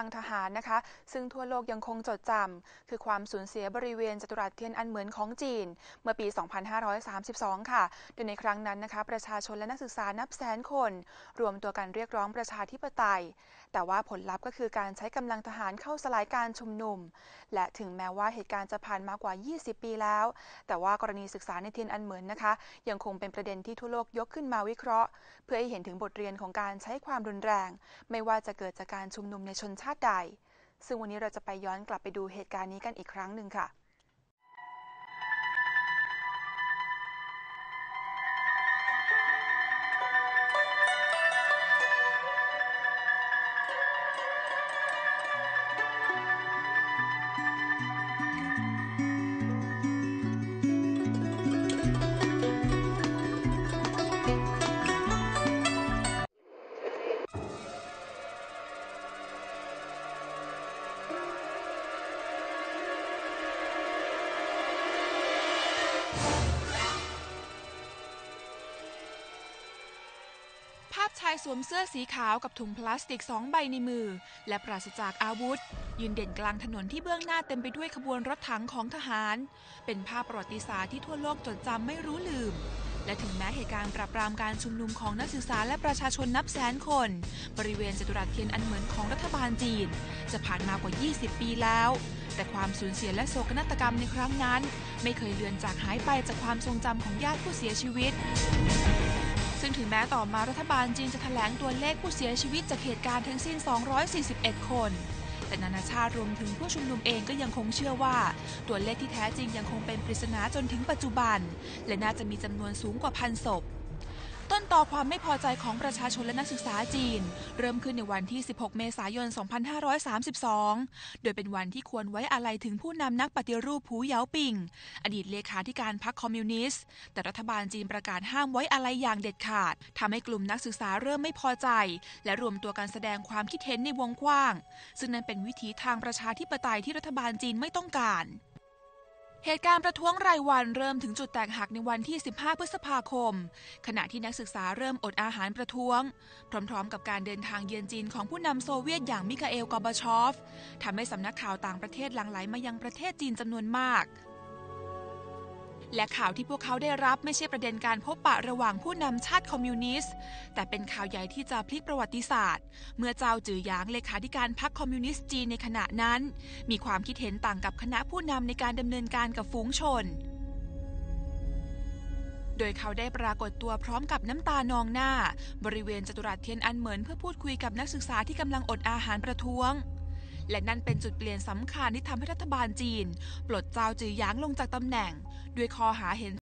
ลังทหารนะคะ ซึ่งทั่วโลกยังคงจดจำคือความสูญเสียบริเวณจัตุรัสเทียนอันเหมือนของจีน เมื่อปี 2532 ค่ะ โดยในครั้งนั้นนะคะ ประชาชนและนักศึกษานับแสนคน รวมตัวกันเรียกร้องประชาธิปไตย แต่ว่าผลลัพธ์ก็คือการใช้กำลังทหารเข้าสลายการชุมนุม และถึงแม้ว่าเหตุการณ์จะผ่านมากว่า 20 ปีแล้ว แต่ว่ากรณีศึกษาในเทียนอันเหมือนนะคะ ยังคงเป็นประเด็นที่ทั่วโลกยกขึ้นมาวิเคราะห์ เพื่อให้เห็นถึงบทเรียนของการใช้ความรุนแรง ไม่ว่าจะเกิดจากการชุมนุมในชนชาติใด ซึ่งวันนี้เราจะไปย้อนกลับไปดูเหตุการณ์นี้กันอีกครั้งหนึ่งค่ะ ภาพชายสวมเสื้อสีขาวกับถุงพลาสติกสองใบในมือ และปราศจากอาวุธ ยืนเด่นกลางถนนที่เบื้องหน้าเต็มไปด้วยขบวนรถถังของทหาร เป็นภาพประวัติศาสตร์ที่ทั่วโลกจดจำไม่รู้ลืม และถึงแม้เหตุการณ์ปราบปรามการชุมนุมของนักศึกษาและประชาชนนับแสนคน บริเวณจตุรัสเทียนอันเหมือนของรัฐบาลจีน จะผ่านมากว่า 20 ปีแล้ว แต่ความสูญเสียและโศกนาฏกรรมในครั้งนั้น ไม่เคยเลือนจากหายไปจากความทรงจำของญาติผู้เสียชีวิต ซึ่งถึงแม้ต่อมารัฐบาลจีนจะแถลงตัวเลขผู้เสียชีวิตจากเหตุการณ์ทั้งสิ้น 241 คน แต่นานาชาติรวมถึงผู้ชุมนุมเองก็ยังคงเชื่อว่า ตัวเลขที่แท้จริงยังคงเป็นปริศนาจนถึงปัจจุบัน และน่าจะมีจำนวนสูงกว่าพันศพ ต้นต่อความไม่พอใจของประชาชนและนักศึกษาจีน เริ่มขึ้นในวันที่ 16 เมษายน 2532 โดยเป็นวันที่ควรไว้อาลัยถึงผู้นำนักปฏิรูปผูเหยาปิงอดีตเลขาธิการพรรคคอมมิวนิสต์ แต่รัฐบาลจีนประกาศห้ามไว้อาลัยอย่างเด็ดขาดทำให้กลุ่มนักศึกษาเริ่มไม่พอใจ และรวมตัวกันแสดงความคิดเห็นในวงกว้าง ซึ่งนั่นเป็นวิถีทางประชาธิปไตยที่รัฐบาลจีนไม่ต้องการ เหตุการณ์ประท้วงรายวันเริ่มถึงจุดแตกหักในวันที่ 15 พฤษภาคม ขณะที่นักศึกษาเริ่มอดอาหารประท้วง พร้อมๆ กับการเดินทางเยือนจีนของผู้นำโซเวียตอย่างมิคาเอลกอบาชอฟทำให้สำนักข่าวต่างประเทศหลั่งไหลมายังประเทศจีนจำนวนมาก และข่าวที่พวกเขาได้รับไม่ใช่ประเด็นการพบปะระหว่างผู้นำชาติคอมมิวนิสต์ แต่เป็นข่าวใหญ่ที่จะพลิกประวัติศาสตร์ เมื่อเจ้าจือหยางเลขาธิการพรรคคอมมิวนิสต์จีนในขณะนั้น มีความคิดเห็นต่างกับคณะผู้นำในการดำเนินการกับฝูงชน โดยเขาได้ปรากฏตัวพร้อมกับน้ำตานองหน้า บริเวณจตุรัสเทียนอันเหมินเพื่อพูดคุยกับนักศึกษาที่กำลังอดอาหารประท้วง และนั่นเป็นจุดเปลี่ยนสำคัญที่ทำให้รัฐบาลจีน ปลดเจ้าจือหยางลงจากตำแหน่ง ด้วยข้อหาเห็น